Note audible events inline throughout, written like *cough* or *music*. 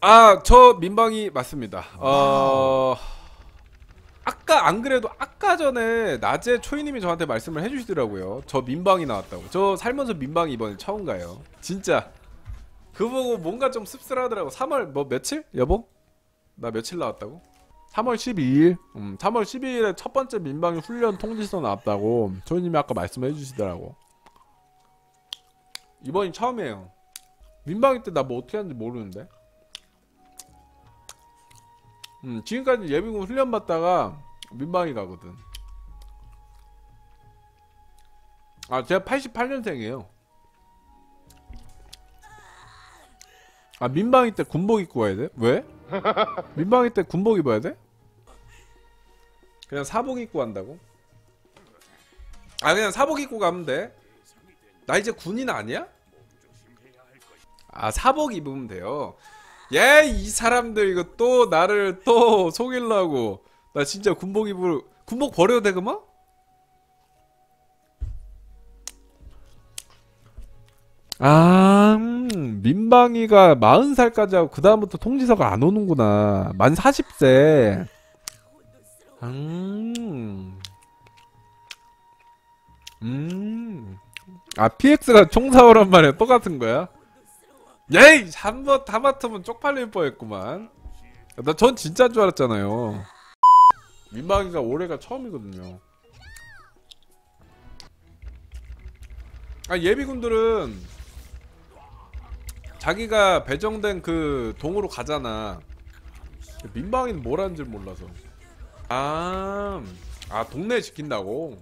아, 저 민방위 맞습니다. 어, 아까 안 그래도 아까 전에 낮에 초이님이 저한테 말씀을 해주시더라고요. 저 민방위 나왔다고. 저 살면서 민방위 이번에 처음 가요. 진짜. 그거 보고 뭔가 좀 씁쓸하더라고. 3월 뭐 며칠? 여보? 나 며칠 나왔다고? 3월 12일. 음, 3월 12일에 첫 번째 민방위 훈련 통지서 나왔다고 초이님이 아까 말씀해 주시더라고. 이번이 처음이에요. 민방위 때 나 뭐 어떻게 하는지 모르는데. 음, 지금까지 예비군 훈련 받다가 민방위 가거든. 아, 제가 88년생이에요. 아, 민방위 때 군복 입고 와야 돼? 왜? *laughs* 민방위 때 군복 입어야 돼? 그냥 사복 입고 간다고? 아, 그냥 사복 입고 가면 돼. 나 이제 군인 아니야? 아, 사복 입으면 돼요. 예, 이 사람들 이거 또 나를 또 속이려고. 나 진짜 군복 입을 군복 버려도 돼 그만? 아, 음, 민방위가 40살까지 하고 그 다음부터 통지서가 안 오는구나. 만 40세. 음. 음. 아, PX가 총사오란 말에 똑같은 거야? 예이! 한번 다 맡으면 쪽팔릴 뻔했구만. 나 전 진짜인 줄 알았잖아요. 민방위가 올해가 처음이거든요. 아 예비군들은 자기가 배정된 그 동으로 가잖아. 민방위는 뭘 하는 줄 몰라서. 아, 아 동네 지킨다고.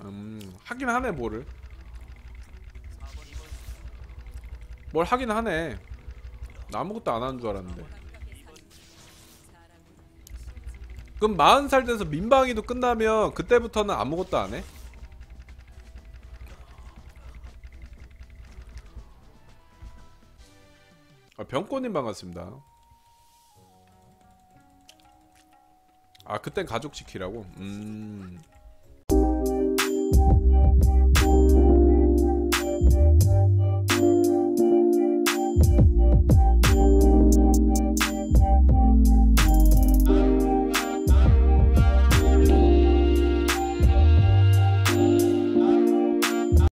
음, 하긴 하네 뭐를. 뭘 하긴 하네. 나 아무것도 안 하는 줄 알았는데. 그럼 40살 돼서 민방위도 끝나면 그때부터는 아무것도 안 해? 아, 병권님 반갑습니다. 아, 그땐 가족 지키라고? 음.